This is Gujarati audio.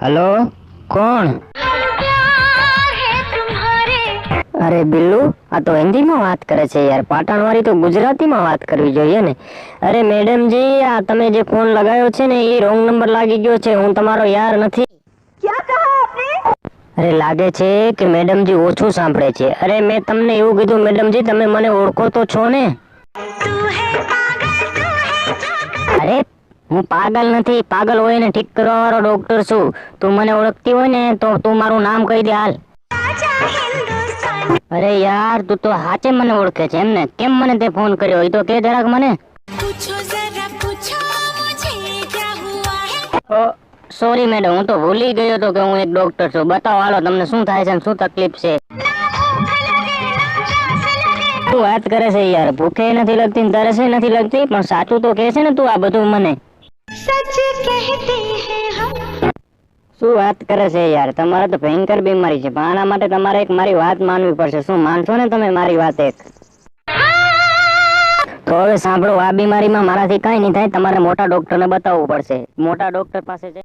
હલો? કોણ? અરે બિલ્લુ, આ તો હિન્દીમાં વાત કરે છે યાર. પાટણવાળી તો ગુજરાતીમાં વાત કરવી જોઈએ ને. અરે મેડમજી, આ તમે જે ફોન લગાવ્યો છે ને, એ રોંગ નંબર લાગી ગયો છે. હું તમારો યાર નથી. અરે લાગે છે કે મેડમજી ઓછું સાંભળે છે. અરે મેં તમને એવું કીધું મેડમજી તમે મને ઓળખો તો છો ને? અરે હું પાગલ નથી. પાગલ હોય ને ઠીક કરવા વાળો ડોક્ટર છું. તું મને ઓળખતી હોય ને તો તું મારું નામ કહી દે હાલ. અરે યાર તું તો હાચે મને ઓળખે છે એમને કેમ મને તે ફોન કર્યો? એ તો કે જરાક મને. પૂછો જરા પૂછો મુજે ક્યા હુઆ હે? સોરી મેડમ હું તો ભૂલી ગયો તો કે હું એક ડોક્ટર છું. બતાવો, હાલો, તમને શું થાય છે શું તકલીફ છે? તું વાત કરે છે યાર, ભૂખે નથી લગતી તરે છે નથી લગતી, પણ સાચું તો કે છે ને તું આ બધું મને. શું વાત કરે છે યાર, તમારે તો ભયંકર બીમારી છે, પણ આના માટે તમારે એક મારી વાત માનવી પડશે. શું માનશો ને તમે મારી વાત એક? તો હવે સાંભળો આ બીમારીમાં મારાથી કાંઈ નહીં થાય તમારે મોટા ડોક્ટરને બતાવવું પડશે મોટા ડોક્ટર પાસે છે